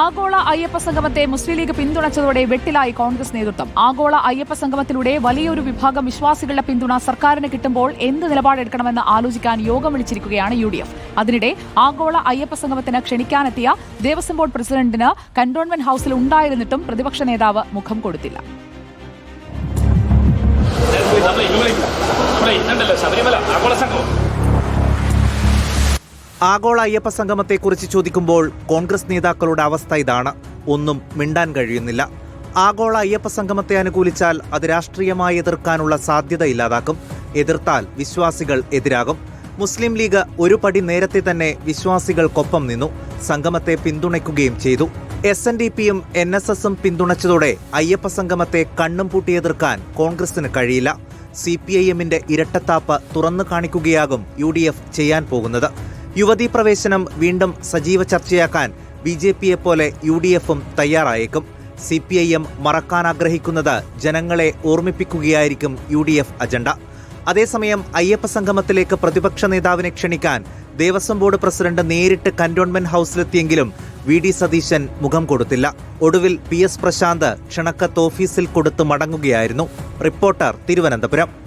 ആഗോള അയ്യപ്പ സംഗമത്തെ മുസ്ലിം ലീഗ് പിന്തുണച്ചതോടെ വെട്ടിലായി കോൺഗ്രസ് നേതൃത്വം. ആഗോള അയ്യപ്പ സംഗമത്തിലൂടെ വലിയൊരു വിഭാഗം വിശ്വാസികളുടെ പിന്തുണ സർക്കാരിന് കിട്ടുമ്പോൾ എന്ത് നിലപാടെടുക്കണമെന്ന് ആലോചിക്കാൻ യോഗം വിളിച്ചിരിക്കുകയാണ് യു അതിനിടെ ആഗോള അയ്യപ്പ സംഗമത്തിന് ക്ഷണിക്കാനെത്തിയ ദേവസ്വം ബോർഡ് പ്രസിഡന്റിന് കന്റോൺമെന്റ് ഹൌസിൽ ഉണ്ടായിരുന്നിട്ടും പ്രതിപക്ഷ നേതാവ് മുഖം കൊടുത്തില്ല. ശബരിമല ആഗോള സംഘം ആഗോള അയ്യപ്പ സംഗമത്തെക്കുറിച്ച് ചോദിക്കുമ്പോൾ കോൺഗ്രസ് നേതാക്കളുടെ അവസ്ഥ ഇതാണ്. ഒന്നും മിണ്ടാൻ കഴിയുന്നില്ല. ആഗോള അയ്യപ്പ സംഗമത്തെ അനുകൂലിച്ചാൽ അത് രാഷ്ട്രീയമായി എതിർക്കാനുള്ള സാധ്യത ഇല്ലാതാക്കും. എതിർത്താൽ വിശ്വാസികൾ എതിരാകും. മുസ്ലിം ലീഗ് ഒരു പടി നേരത്തെ തന്നെ വിശ്വാസികൾക്കൊപ്പം നിന്നു. സംഗമത്തെ പിന്തുണയ്ക്കുകയും ചെയ്തു. എസ് എൻ ഡി പിയും എൻ എസ് എസും പിന്തുണച്ചതോടെ അയ്യപ്പ സംഗമത്തെ കണ്ണും പൂട്ടി എതിർക്കാൻ കോൺഗ്രസിന് കഴിയില്ല. സി പി ഐ എമ്മിന്റെ ഇരട്ടത്താപ്പ് തുറന്നു കാണിക്കുകയാകും യു ഡി എഫ് ചെയ്യാൻ പോകുന്നത്. യുവതീ പ്രവേശനം വീണ്ടും സജീവ ചർച്ചയാക്കാൻ ബി ജെ പിയെ പോലെ യു ഡി എഫും തയ്യാറായേക്കും. സി പി ഐ എം മറക്കാൻ ആഗ്രഹിക്കുന്നത് ജനങ്ങളെ ഓർമ്മിപ്പിക്കുകയായിരിക്കും യു ഡി എഫ് അജണ്ട. അതേസമയം അയ്യപ്പ സംഗമത്തിലേക്ക് പ്രതിപക്ഷ നേതാവിനെ ക്ഷണിക്കാൻ ദേവസ്വം ബോർഡ് പ്രസിഡന്റ് നേരിട്ട് കന്റോൺമെന്റ് ഹൌസിലെത്തിയെങ്കിലും വി ഡി സതീശൻ മുഖം കൊടുത്തില്ല. ഒടുവിൽ പി എസ് പ്രശാന്ത് ക്ഷണക്കത്ത് ഓഫീസിൽ കൊടുത്ത് മടങ്ങുകയായിരുന്നു. റിപ്പോർട്ടർ തിരുവനന്തപുരം.